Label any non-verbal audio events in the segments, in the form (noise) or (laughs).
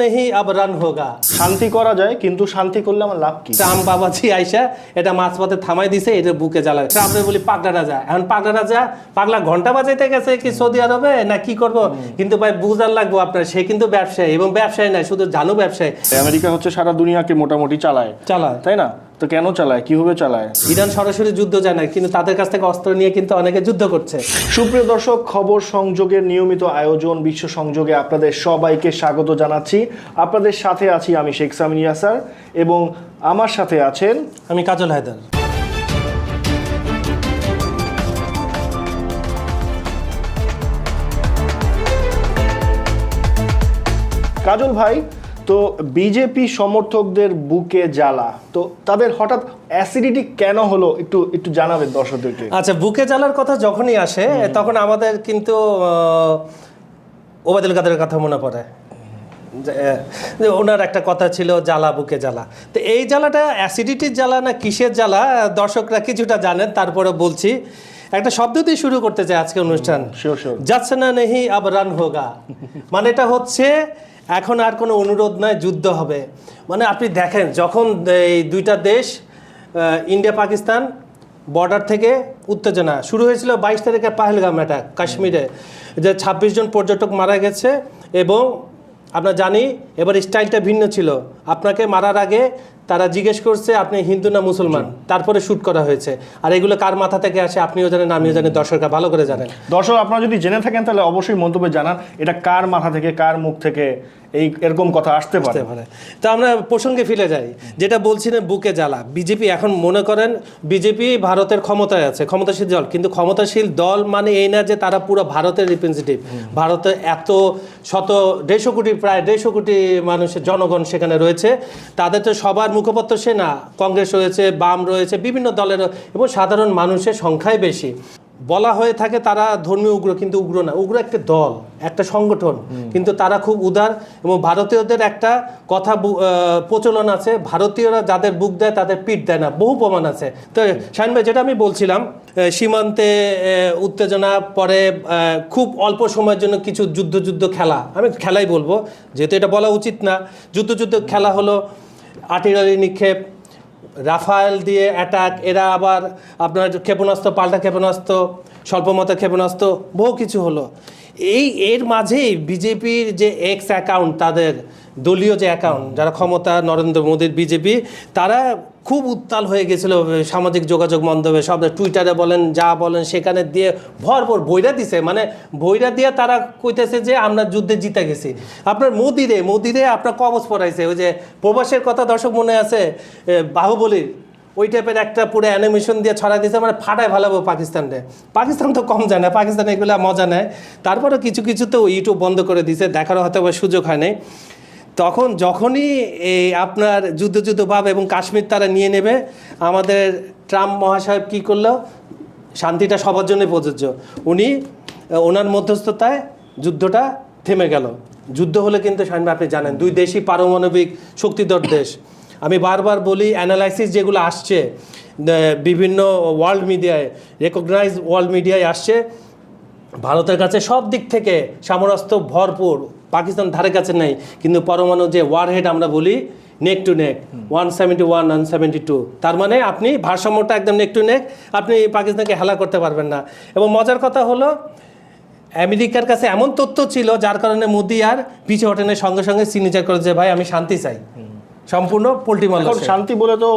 নেহি আব রান হোগা। শান্তি করা যায় কিন্তু শান্তি করলে আমার লাভ কি? বাবাজি আইসা এটা মাঝপথে থামাই দিছে এটা বুকে জ্বালায়। বলি পাগলা রাজা। এখন পাগলা রাজা পাগলা ঘণ্টা বাজাইতে গেছে কি সৌদি আরবে? না কি করব? কিন্তু ভাই বুঝার লাগবো আপনার সে কিন্তু ব্যবসায়ী এবং ব্যবসায়ী নাই শুধু জানো ব্যবসায়ী। আমেরিকা হচ্ছে সারা দুনিয়াকে মোটামুটি চালায়। চালায়। তাই না? তো কেন চালায়? কীভাবে চালায়? ইরান সরাসরি যুদ্ধ যায় না কিন্তু তাদের কাছ থেকে অস্ত্র নিয়ে কিন্তু অনেকে যুদ্ধ করছে। সুপ্রিয় দর্শক খবর সংযোগের নিয়মিত আয়োজন বিশ্ব সংযোগে আপনাদের সবাইকে স্বাগত জানাচ্ছি। আপনাদের সাথে আছি আমি শেখ সামিন ইয়াসার এবং আমার সাথে আছেন আমি কাজল হায়দার। কাজল ভাই তো বিজেপি সমর্থকদের বুকে জ্বালা। তো তাদের হঠাৎ অ্যাসিডিটি কেন হলো একটু একটু জানাবেন দর্শকদেরকে আচ্ছা বুকে জ্বালার কথা যখনই আসে তখন আমাদের কিন্তু ওবায়দুল কাদের কথা মনে পড়ে। যে, ওনার একটা কথা ছিল জ্বালা বুকে জ্বালা। তো এই জ্বালাটা অ্যাসিডিটির জ্বালা না কিসের জ্বালা? দর্শকরা কিছুটা জানেন তারপরে বলছি। একটা শব্দ দিয়ে শুরু করতে চাই আজকে অনুষ্ঠান। যাচ্ছে না নেহি আব রান হোগা। মানে এটা হচ্ছে এখন আর কোনো অনুরোধ নয় যুদ্ধ হবে। মানে আপনি দেখেন, যখন এই দুইটা দেশ ইন্ডিয়া, পাকিস্তান বর্ডার থেকে উত্তেজনা, শুরু হয়েছিল বাইশ তারিখে পাহেলগাম অ্যাটাক কাশ্মীরে, যে ছাব্বিশ জন পর্যটক মারা গেছে এবং আমরা জানি এবার স্টাইলটা ভিন্ন ছিল। আপনাকে মারার আগে তারা জিজ্ঞেস করছে আপনি হিন্দু না মুসলমান? তারপরে শ্যুট করা হয়েছে। আর এগুলো কার মাথা থেকে আসে আপনিও জানেন আমিও জানেন দর্শকরা ভালো করে জানেন। দর্শক আপনারা যদি জেনে থাকেন তাহলে অবশ্যই মন্তব্য জানান এটা কার মাথা থেকে কার মুখ থেকে এই এরকম কথা আসতে পারে। তো আমরা প্রসঙ্গে ফিরে যাই। যেটা বলছিলেন, বুকে জ্বালা। বিজেপি এখন মনে করেন, বিজেপি ভারতের ক্ষমতায় আছে, ক্ষমতাশীল দল। কিন্তু ক্ষমতাশীল দল মানে এই না যে তারা পুরো ভারতের রিপ্রেজেন্টেটিভ ভারতে এত শত, দেড়শো কোটি, প্রায় দেড়শো কোটি মানুষের জনগণ সেখানে রয়েছে। তাদের তো সবার মুখপত্র সে না কংগ্রেস রয়েছে, বাম রয়েছে, বিভিন্ন দলের এবং সাধারণ মানুষের সংখ্যাই বেশি। বলা হয়ে থাকে তারা ধর্মীয় উগ্র কিন্তু উগ্র না। উগ্র একটা দল একটা সংগঠন। কিন্তু তারা খুব উদার এবং ভারতীয়দের একটা কথা প্রচলন আছে। ভারতীয়রা যাদের বুক দেয় তাদের পিঠ দেয় না। বহু প্রমাণ আছে। তো শাহিন ভাই যেটা আমি বলছিলাম সীমান্তে উত্তেজনা পরে খুব অল্প সময়ের জন্য কিছু যুদ্ধ যুদ্ধ খেলা। আমি খেলাই বলব যেহেতু এটা বলা উচিত না। যুদ্ধ যুদ্ধ খেলা হলো আর্টিলারি নিক্ষেপ রাফায়েল দিয়ে অ্যাটাক এরা আবার আপনার ক্ষেপণাস্ত্র পাল্টা ক্ষেপণাস্ত্র স্বল্পমতের ক্ষেপণাস্ত্র বহু কিছু হলো। এই, এর মাঝেই বিজেপির যে এক্স অ্যাকাউন্ট তাদের দলীয় যে অ্যাকাউন্ট যারা ক্ষমতা, নরেন্দ্র মোদীর বিজেপি, তারা খুব উত্তাল হয়ে গেছিল সামাজিক যোগাযোগ মাধ্যমে। সব টুইটারে বলেন, যা বলেন, সেখানে দিয়ে ভরপুর বইরা দিছে। মানে বইরা দিয়ে তারা কইতেছে যে, আমরা যুদ্ধে জিতে গেছি। আপনার মোদিরে মোদিরে আপনার কবচ পড়াইছে ওই যে প্রবাসের কথা দর্শক মনে আছে বাহুবলীর। ওই টাইপের একটা পুরো অ্যানিমেশন দিয়ে ছড়া দিয়েছে মানে ফাটায় ভালাবো পাকিস্তানরে। পাকিস্তান তো কম জানে, পাকিস্তান এগুলো মজা নেয়। তারপরে কিছু কিছু তো ইউটিউব বন্ধ করে দিছে দেখারও হয়তো বা সুযোগ হয় নাই। তখন যখনই এই আপনার যুদ্ধ ভাব এবং কাশ্মীর তারা নিয়ে নেবে, আমাদের ট্রাম্প মহাশয় কী করল? শান্তিটা সবার জন্যই প্রযোজ্য। উনি, ওনার মধ্যস্থতায় যুদ্ধটা থেমে গেল। যুদ্ধ হলে কিন্তু আপনি জানেন, দুই দেশই পারমাণবিক শক্তিধর দেশ। আমি বারবার বলি অ্যানালাইসিস যেগুলো আসছে বিভিন্ন ওয়ার্ল্ড মিডিয়ায় রেকগনাইজ ওয়ার্ল্ড মিডিয়ায় আসছে, ভারতের কাছে সব দিক থেকে সামরাস্ত্র ভরপুর, পাকিস্তান ধারে কাছে নেই, কিন্তু পরমাণু যে ওয়ারহেড আমরা বলি neck to neck one seventy one one seventy two তার মানে আপনি ভারসাম্যটা একদম নেক টু নেক আপনি পাকিস্তানকে হেলা করতে পারবেন না। এবং মজার কথা হলো, আমেরিকার কাছে এমন তথ্য ছিল, যার কারণে মোদি আর পিছিয়ে হটেনের সঙ্গে সঙ্গে সিগনেচার করে যে ভাই, আমি শান্তি চাই। সম্পূর্ণ পোল্ট্রি মাল এখন শান্তি বলে তো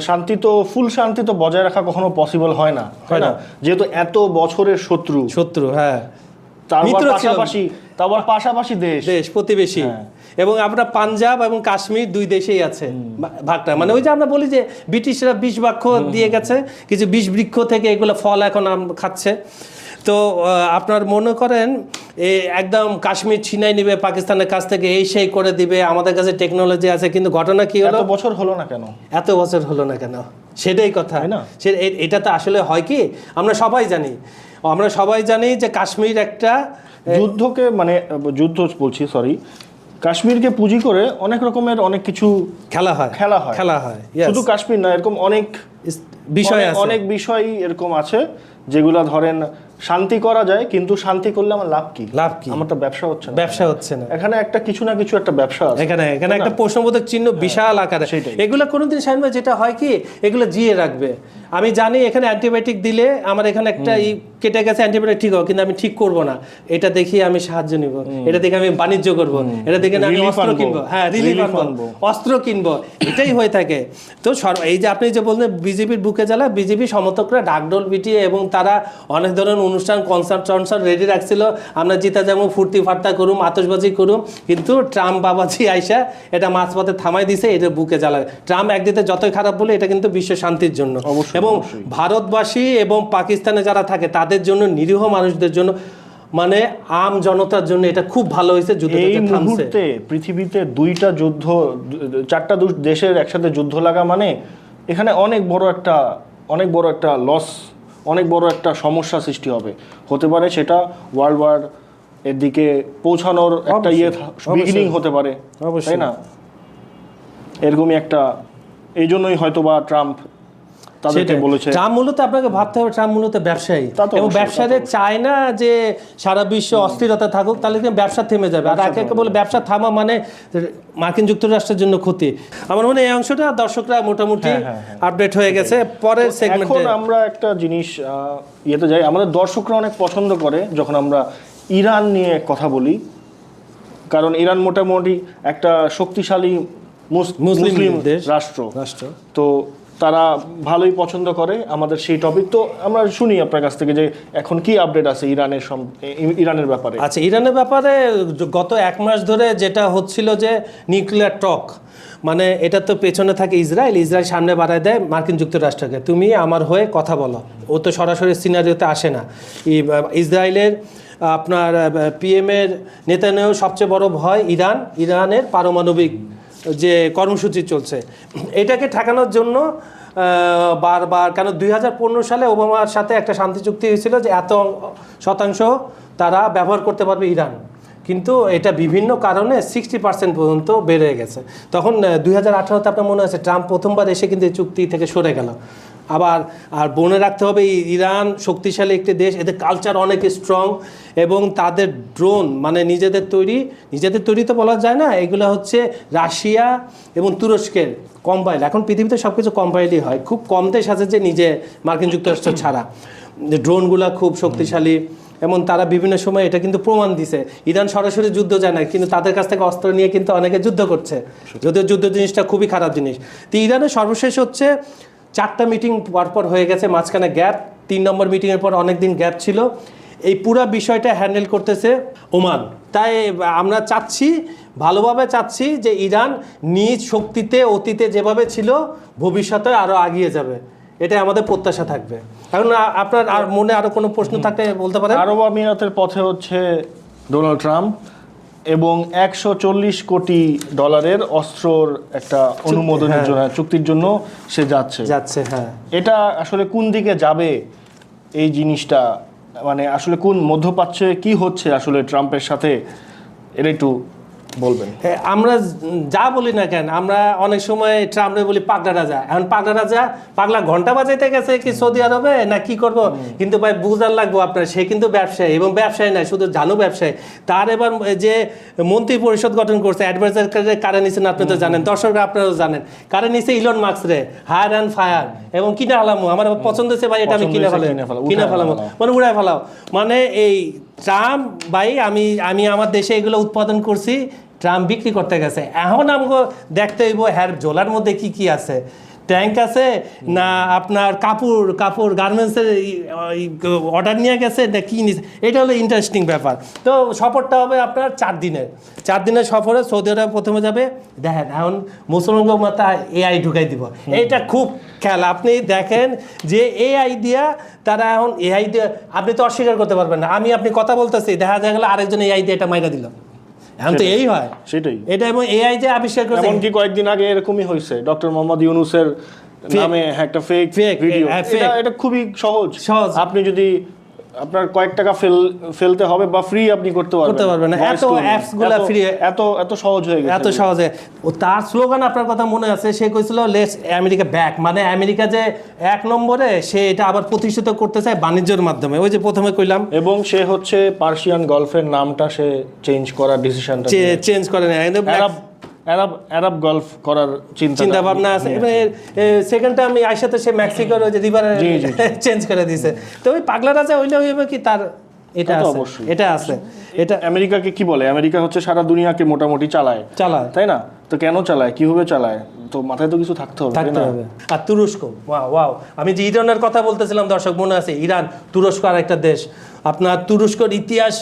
শান্তি তো ফুল শান্তি তো বজায় রাখা কখনো পসিবল হয় না হয় না। যেহেতু এত বছরের শত্রু। শত্রু হ্যাঁ। তারপর পাশাপাশি তারপর পাশাপাশি দেশ। দেশ প্রতিবেশী। হ্যাঁ। এবং আমরা পাঞ্জাব এবং কাশ্মীর দুই দেশেই আছে ভাগটা। মানে ওই যে আমরা বলি যে ব্রিটিশরা বিষ বাক্য দিয়ে গেছে কিছু বিষ বৃক্ষ থেকে এগুলো ফল এখন খাচ্ছে। তো আপনার মনে করেন একদম কাশ্মীর ছিনাই নিবে পাকিস্তানের কাছ থেকে এই সেই করে দিবে আমাদের কাছে টেকনোলজি আছে কিন্তু ঘটনা কি হলো? এত বছর হলো না কেন? এত বছর হলো না কেন? সেটাই কথা। না? সে এটা তো আসলে হয় কি আমরা সবাই জানি আমরা সবাই জানি যে কাশ্মীর একটা যুদ্ধকে মানে যুদ্ধ বলছি সরি কাশ্মীরকে পুঁজি করে অনেক রকমের অনেক কিছু খেলা হয়। খেলা হয়। খেলা হয়. শুধু কাশ্মীর না এরকম অনেক বিষয় অনেক বিষয় এরকম আছে যেগুলা ধরেন শান্তি করা যায় কিন্তু শান্তি করলে আমার লাভ কি? লাভ কি? আমার তো ব্যবসা হচ্ছে না। ব্যবসা হচ্ছে না। এখানে একটা কিছু না কিছু একটা ব্যবসা আছে। এখানে এখানে একটা প্রশ্নবোধক চিহ্ন বিশাল আকারে। সেটাই। এগুলো কোনোদিন শাহিন যেটা হয় কি এগুলো জিয়ে রাখবে। আমি জানি এখানে অ্যান্টিবায়োটিক দিলে আমার এখানে একটা ই কেটে গেছে অ্যান্টিবায়োটিক ঠিক হবে কিন্তু আমি ঠিক করব না। এটা দেখি আমি সাহায্য নিব। এটা দেখে আমি বাণিজ্য করব। এটা দেখে আমি অস্ত্র। কিনবো। হ্যাঁ রিলিফ আনব। অস্ত্র কিনবো। এটাই হয়ে থাকে। তো এই যে আপনি যে বললেন বিজেপির বুকে জ্বালা বিজেপি সমর্থকরা ডাকডোল পিটিয়ে এবং তারা অনেক ধরনের অনুষ্ঠান কনসার্ট টনসার্ট রেডি রাখছিল। আমরা জিতা যেমন ফুর্তি ফার্তা করুম আতশবাজি করুম। কিন্তু ট্রাম্প বাবাজি আইসা এটা মাঝপথে থামাই দিছে এটা বুকে জ্বালা ট্রাম্প একদিকে যতই খারাপ বলে এটা কিন্তু বিশ্ব শান্তির জন্য। অবশ্যই, এবং ভারতবাসী এবং পাকিস্তানে যারা থাকে তাদের জন্য নিরীহ মানুষদের জন্য মানে আম জনতার জন্য এটা খুব ভালো হয়েছে এই মুহূর্তে পৃথিবীতে দুইটা যুদ্ধ চারটা দেশের একসাথে যুদ্ধ লাগা মানে এখানে অনেক বড় একটা অনেক বড় একটা লস অনেক বড় একটা সমস্যা সৃষ্টি হবে। হতে পারে সেটা ওয়ার্ল্ড ওয়ার এর দিকে পৌঁছানোর একটা ইয়ে। বিগিনিং হতে পারে তাই না? এরকমই একটা এই জন্যই হয়তো বা ট্রাম্প তাদেরকে বলেছে। ট্রাম্প মূলত আপনাকে ভাবতে হবে ট্রাম্প মূলত ব্যবসায়ী। এবং ব্যবসায়ীদের চায় না যে সারা বিশ্ব অস্থিরতা থাকুক তাহলে কিন্তু ব্যবসা থেমে যাবে। আর একে বলে ব্যবসা থামা মানে মার্কিন যুক্তরাষ্ট্রের জন্য ক্ষতি। আমার মনে হয় এই অংশটা দর্শকরা মোটামুটি হ্যাঁ, আপডেট হয়ে। গেছে। পরের এখন সেগমেন্টে আমরা একটা জিনিস ইয়েতে যাই। আমাদের দর্শকরা অনেক পছন্দ করে যখন আমরা ইরান নিয়ে কথা বলি। কারণ ইরান মোটামুটি একটা শক্তিশালী মুস- মুসলিম মুসলিম রাষ্ট্র। রাষ্ট্র। তো তারা ভালোই পছন্দ করে আমাদের সেই টপিক তো আমরা শুনি আপনার কাছ থেকে যে এখন কি আপডেট আছে ইরানের ইরানের ব্যাপারে? আচ্ছা ইরানের ব্যাপারে গত এক মাস ধরে যেটা হচ্ছিল যে নিউক্লিয়ার টক মানে এটা তো পেছনে থাকে ইসরায়েল ইসরায়েল সামনে বাড়ায় দেয় মার্কিন যুক্তরাষ্ট্রকে। তুমি আমার হয়ে কথা বলো, ও তো সরাসরি সিনারিওতে আসে না। ইসরায়েলের আপনার পিএমের নেতানেও সবচেয়ে বড় ভয় ইরান, ইরানের পারমাণবিক যে কর্মসূচি চলছে। এটাকে ঠেকানোর জন্য বারবার, কেন দুই হাজার পনেরো সালে ওবামার সাথে একটা শান্তি চুক্তি হয়েছিল যে এত শতাংশ তারা ব্যবহার করতে পারবে ইরান। কিন্তু এটা বিভিন্ন কারণে সিক্সটি পার্সেন্ট পর্যন্ত বেড়ে গেছে। তখন দুই হাজার আঠারোতে আপনার মনে আছে ট্রাম্প প্রথমবার এসে কিন্তু এই চুক্তি থেকে সরে গেল। আবার আর মনে রাখতে হবে ইরান শক্তিশালী একটি দেশ এদের কালচার অনেক স্ট্রং এবং তাদের ড্রোন মানে নিজেদের তৈরি নিজেদের তৈরি তো বলা যায় না এগুলো হচ্ছে রাশিয়া এবং তুরস্কের কম্পাইল এখন পৃথিবীতে সব কিছু কম্পাইলই হয়। খুব কম দেশ আছে যে নিজে মার্কিন যুক্তরাষ্ট্র ছাড়া। ড্রোনগুলো খুব শক্তিশালী এবং তারা বিভিন্ন সময় এটা কিন্তু প্রমাণ দিছে। ইরান সরাসরি যুদ্ধ যায় না কিন্তু তাদের কাছ থেকে অস্ত্র নিয়ে কিন্তু অনেকে যুদ্ধ করছে। যদিও যুদ্ধ জিনিসটা খুবই খারাপ জিনিস। তো ইরানের সর্বশেষ হচ্ছে চারটা মিটিং পরপর হয়ে গেছে মাঝখানে গ্যাপ তিন নম্বর মিটিংয়ের পর অনেক দিন গ্যাপ ছিল। এই পুরো বিষয়টা হ্যান্ডেল করতেছে ওমান। তাই আমরা চাচ্ছি ভালোভাবে চাচ্ছি যে ইরান নিজ শক্তিতে অতীতে যেভাবে ছিল ভবিষ্যতে আরও আগিয়ে যাবে। এটাই আমাদের প্রত্যাশা থাকবে। এখন আপনার আর মনে আরও কোনো প্রশ্ন থাকলে বলতে পারেন? আরব আমিরাতের পথে হচ্ছে ডোনাল্ড ট্রাম্প এবং একশো চল্লিশ কোটি ডলারের অস্ত্রর একটা অনুমোদনের হ্যাঁ। জন্য চুক্তির জন্য সে যাচ্ছে। যাচ্ছে হ্যাঁ। এটা আসলে কোন দিকে যাবে এই জিনিসটা? মানে আসলে কোন মধ্যপ্রাচ্যে কি হচ্ছে আসলে ট্রাম্পের সাথে? এটা একটু বলবেন। হ্যাঁ, আমরা যা বলি না কেন আমরা অনেক সময় ট্রাম্পে বলি পাগলা রাজা। এখন পাগলা রাজা পাগলা ঘণ্টা বাজাইতে গেছে কি সৌদি আরবে না কি করব? কিন্তু ভাই বুঝার লাগবো আপনার সে কিন্তু ব্যবসায়ী এবং ব্যবসায়ী নাই শুধু জানো ব্যবসায়ী। তার এবার যে মন্ত্রী পরিষদ গঠন করছে অ্যাডভাইজার কারে নিছেন আপনি তো জানেন দর্শকরা আপনারাও জানেন। কারে নিছে ইলন মার্কস রে হায়ার অ্যান্ড ফায়ার এবং কিনে আলামু আমার পছন্দ হচ্ছে ভাই এটা আমি কিনে ফেলাই কিনে ফেলাম। মানে উড়ায় ফেলাও। মানে এই ট্রাম্প ভাই আমি আমি আমার দেশে এগুলো উৎপাদন করছি ট্রাম্প বিক্রি করতে গেছে। এখন আমাকে দেখতে হইব হ্যার জোলার মধ্যে কি কি আছে? ট্যাঙ্ক আছে না আপনার কাপড় কাপড় গার্মেন্টসের অর্ডার নিয়ে গেছে না কি নিছে? এটা হলো ইন্টারেস্টিং ব্যাপার। তো সফরটা হবে আপনার চার দিনের। চার দিনের সফরে সৌদি আরব প্রথমে যাবে। দেখেন এখন মুসলমান মাতা এআই ঢুকাই দিব। এটা খুব খেয়াল আপনি দেখেন যে এআই দিয়া তারা এখন এআই দিয়ে আপনি তো অস্বীকার করতে পারবেন না। আমি আপনি কথা বলতেছি দেখা যায় গেলো আরেকজন এআই দিয়ে এটা মাইনা দিল। এখন তো এই হয়। সেটাই। এটা এবং এআই যে আবিষ্কার করেছে। এমনকি কয়েকদিন আগে এরকমই হয়েছে। ডক্টর মোহাম্মদ ইউনুসের নামে একটা ফেক ভিডিও হ্যাঁ, এটা এটা খুবই সহজ। সহজ। আপনি যদি আপনার কয়েক টাকা ফেল ফেলতে হবে বা ফ্রি আপনি করতে পারবেন। করতে পারবেন না। এত apps গুলা এত- এত এত সহজ হয়ে গেছে। এত সহজে। ও তার স্লোগান আপনার কথা মনে আছে সে কইছিল লেস আমেরিকা ব্যাক মানে আমেরিকা যে এক নম্বরে সে এটা আবার প্রতিষ্ঠিত করতে চায় বাণিজ্যের মাধ্যমে। ওই যে প্রথমে কইলাম এবং সে হচ্ছে পার্সিয়ান গলফের নামটা সে চেঞ্জ করার ডিসিশনটা চেঞ্জ করে নেয়। আরব আরব গলফ করার চিন্তা চিন্তা ভাবনা আছে সেকেন্ডটা আমি আইসাতে সে মেক্সিকোর ওই যে রিভারে চেঞ্জ (laughs) করে দিয়েছে তো ওই পাগলা রাজা হইলে হইবে কি তার এটা অবশ্যই। এটা আছে এটা আমেরিকাকে কি বলে? আমেরিকা হচ্ছে সারা দুনিয়াকে মোটামুটি চালায়। চালায়। তাই না? তো কেন চালায়? কীভাবে চালায়? তো মাথায় তো কিছু থাকতে হবে থাকতে হবে। আর তুরস্ক ওয়াও ওয়াও। আমি যে ইরানের কথা বলতেছিলাম দর্শক মনে আছে? ইরান তুরস্ক আর একটা দেশ। আপনার তুরস্কর ইতিহাস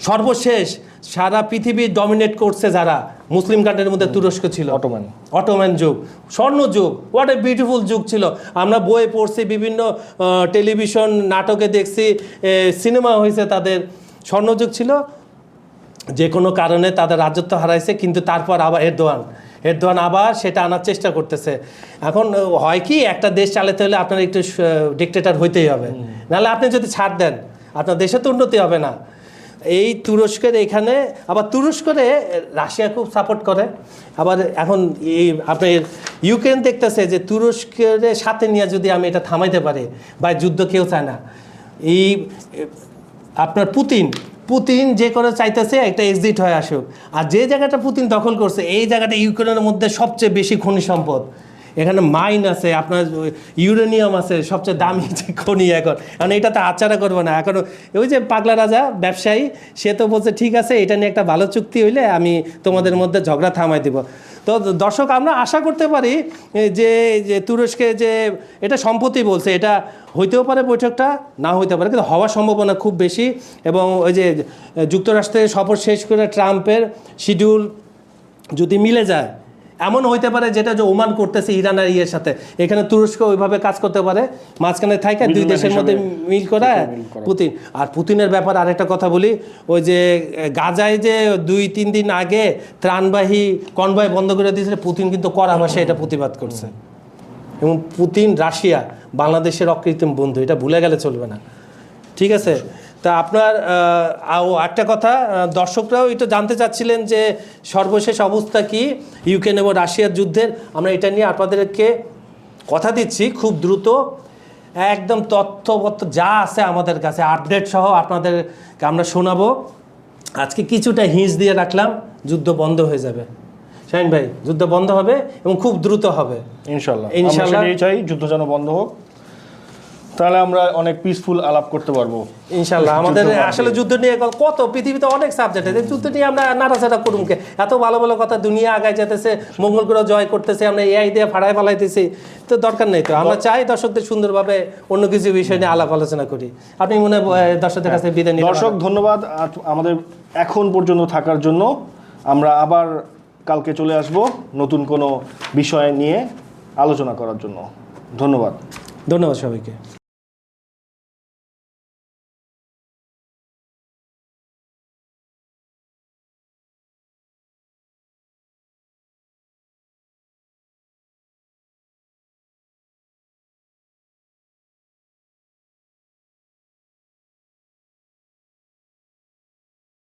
সর্বশেষ। সারা পৃথিবী ডমিনেট করছে যারা। মুসলিম কান্ট্রির মধ্যে তুরস্ক ছিল। অটোম্যান অটোম্যান যুগ স্বর্ণ যুগ। হোয়াট এ বিউটিফুল যুগ ছিল। আমরা বইয়ে পড়ছি বিভিন্ন টেলিভিশন নাটকে দেখছি সিনেমা হয়েছে তাদের। স্বর্ণযুগ ছিল। যে কোনো কারণে তাদের রাজত্ব হারাইছে কিন্তু তারপর আবার এরদোয়ান। এরদোয়ান আবার সেটা আনার চেষ্টা করতেছে। এখন হয় কি একটা দেশ চালাতে হলে আপনার একটু ডিক্টেটার হইতেই হবে। নাহলে আপনি যদি ছাড় দেন আপনার দেশে তো উন্নতি হবে না। এই তুরস্কের এখানে, আবার তুরস্করে রাশিয়া খুব সাপোর্ট করে। আবার এখন এই আপনার ইউক্রেন দেখতেছে যে তুরস্কের সাথে নিয়ে যদি আমি এটা থামাইতে পারি, বা যুদ্ধ কেউ চায় না। এই, আপনার পুতিন পুতিন যে করে চাইতেছে একটা এক্সিট হয়ে আসুক। আর যে জায়গাটা পুতিন দখল করছে, এই জায়গাটা ইউক্রেনের মধ্যে সবচেয়ে বেশি খনি সম্পদ। এখানে মাইন আছে, আপনার ইউরেনিয়াম আছে, সবচেয়ে দামি যে খনি এখন। এখন এটা তো আচারা করব না। এখন ওই যে পাগলা রাজা, ব্যবসায়ী, সে তো বলছে, ঠিক আছে, এটা নিয়ে একটা ভালো চুক্তি হইলে আমি তোমাদের মধ্যে ঝগড়া থামাই দিব। তো দর্শক, আমরা আশা করতে পারি যে যে তুরস্কে যে এটা সম্পত্তি বলছে, এটা হইতেও পারে বৈঠকটা, না হইতে পারে, কিন্তু হওয়ার সম্ভাবনা খুব বেশি। এবং ওই যে যুক্তরাষ্ট্রের সফর শেষ করে ট্রাম্পের শিডিউল যদি মিলে যায় এমন হইতে পারে যেটা যে ওমান করতেছে ইরান আর ইয়ের সাথে। এখানে তুরস্ক ওইভাবে কাজ করতে পারে মাঝখানে থাকে দুই দেশের মধ্যে মিল করা। পুতিন। আর পুতিনের ব্যাপার আরেকটা কথা বলি ওই যে গাজায় যে দুই তিন দিন আগে ত্রাণবাহী কনভয় বন্ধ করে দিয়েছিল পুতিন কিন্তু কড়া ভাষায় এটা প্রতিবাদ করছে। এবং পুতিন রাশিয়া বাংলাদেশের অকৃত্রিম বন্ধু এটা ভুলে গেলে চলবে না। ঠিক আছে? তা আপনার আও একটা কথা দর্শকরাও একটু জানতে চাচ্ছিলেন যে সর্বশেষ অবস্থা কি ইউক্রেন এবং রাশিয়ার যুদ্ধের। আমরা এটা নিয়ে আপনাদেরকে কথা দিচ্ছি খুব দ্রুত। একদম তথ্যপত্র যা আছে আমাদের কাছে আপডেট সহ আপনাদেরকে আমরা শোনাবো। আজকে কিছুটা হিঁস দিয়ে রাখলাম যুদ্ধ বন্ধ হয়ে যাবে। শাহিন ভাই যুদ্ধ বন্ধ হবে এবং খুব দ্রুত হবে। ইনশাল্লাহ। ইনশাল্লাহ। চাই যুদ্ধ যেন বন্ধ হোক। তাহলে আমরা অনেক পিসফুল আলাপ করতে পারব। ইনশাল্লাহ আমাদের আসলে যুদ্ধ নিয়ে কত পৃথিবীতে অনেক সাবজেক্ট আছে। যুদ্ধ নিয়ে আমরা নাড়াচাড়া করুন কে? এত ভালো ভালো কথা দুনিয়া আগায় যেতেছে মঙ্গল গ্রহ জয় করতেছে আমরা এআই দিয়ে ফাড়ায় ফালাইতেছি। তো দরকার নেই তো। আমরা চাই দর্শকদের সুন্দরভাবে অন্য কিছু বিষয় নিয়ে আলাপ আলোচনা করি। আপনি মনে হয়, দর্শকদের কাছে বিদায় দর্শক ধন্যবাদ। আমাদের এখন পর্যন্ত থাকার জন্য আমরা আবার কালকে চলে আসব নতুন কোনো বিষয় নিয়ে আলোচনা করার জন্য। ধন্যবাদ। ধন্যবাদ সবাইকে।